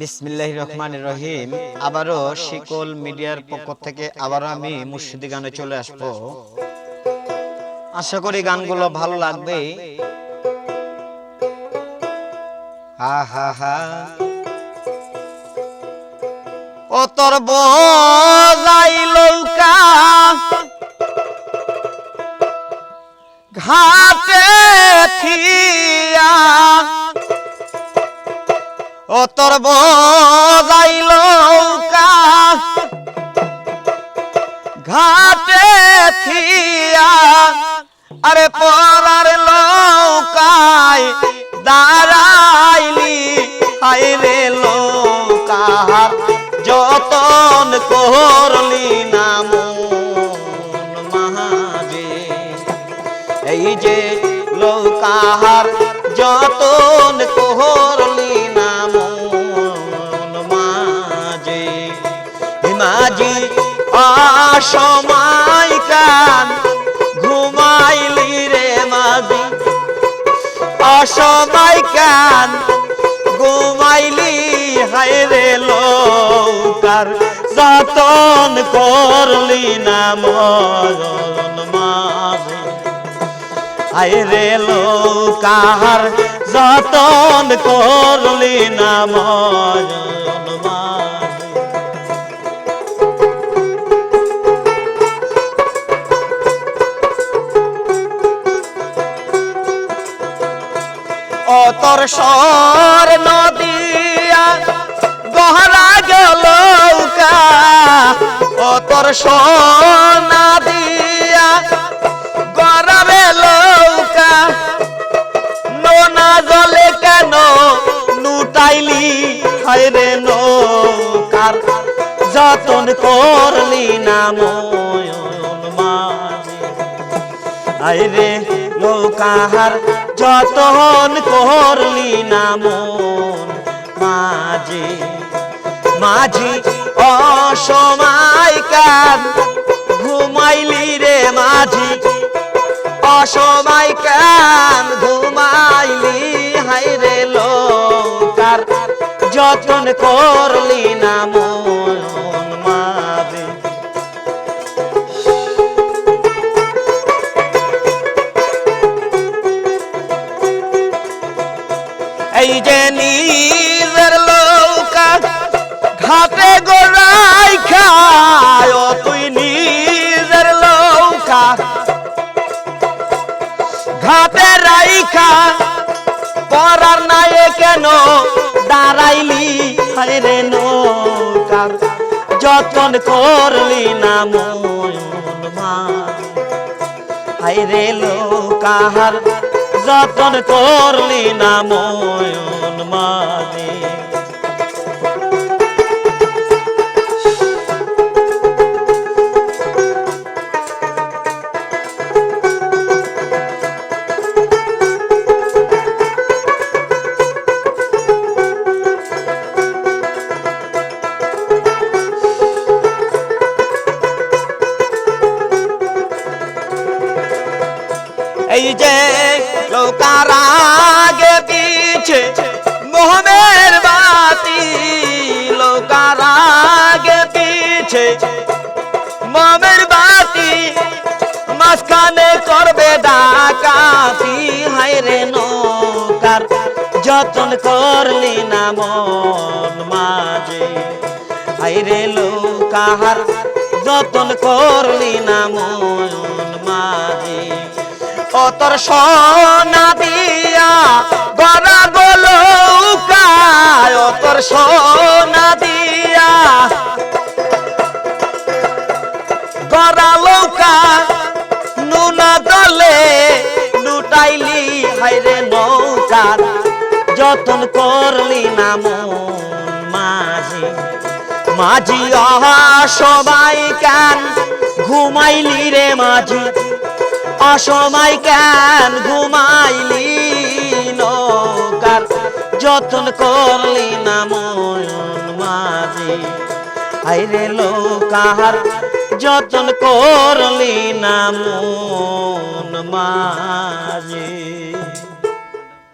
বিসমিল্লাহ রহমান রহিম। আবারও শিকল মিডিয়ার পক্ষ থেকে আবারও আমি মুর্শিদি গানে চলে আসব। আশা করি গানগুলো ভালো লাগবে। হা হা ও তোর বোঝাই লৌকা ঘাটে ও তোর বোঝাই লৌকা ঘাটে থিয়া, আরে পরার লৌকায় দাঁড়াইলি হাই রে লৌকার যতন করলি না মন মাঝে, এই যে লৌকাহার যতন করলি মাঝি অসময় কান ঘুমাইলি রে মাঝি। অসময় কান ঘুমাইলি, হায় রে লৌকার, যতন করলি না মন মাঝে। আয় রে লোকার, যতন করলি না মন ও তোর সর নদিয়া, গহরা গেল ও তোর সোনা দিয়া গরাবে লৌকা নোনা জলে কেন নুটাইলি হায়রে নৌকার, যতন করলি না ময়ন মাঝে। আইরে নৌকাহার যতন করলি না মন, মাঝে, মাঝি অসময় কান ঘুমাইলি রে মাঝি? অসময় কান ঘুমাইলি? হাই রে লোকার যতন করলি না মন ঘাটে গোড়াই খায় তুই নিজের লৌকা। ঘাটে রাইখা, পরার নাই কেন দাঁড়াইলি? রে নৌকার যতন করলি না মন মা রে যতন করলি না ময়ন যে লোকার পিছে মোহমের বাতি লোকার পিছে মোহমের বাতি মাঝখানে করবে ডাকাতি হায় রে নৌকার, যতন করলি না মন মাঝে। হায় রে লোকাহার যতন করলি না মন মাঝে। ও তোর সোনা দিয়া গড়া গোলৌকায় ও তোর সোনা দিয়া গড়া লৌকা, নুনা দলে লুটাইলি হাইরে নৌকার যতন করলি না মন মাঝি। মাঝি আহা সবাই কান ঘুমাইলি রে মাঝি? অসময় কেন ঘুমাইলি নৌকার? যতন করলি না ময়ন মাঝি। আইরে লোকাহার, যতন করলি না মন মাঝে।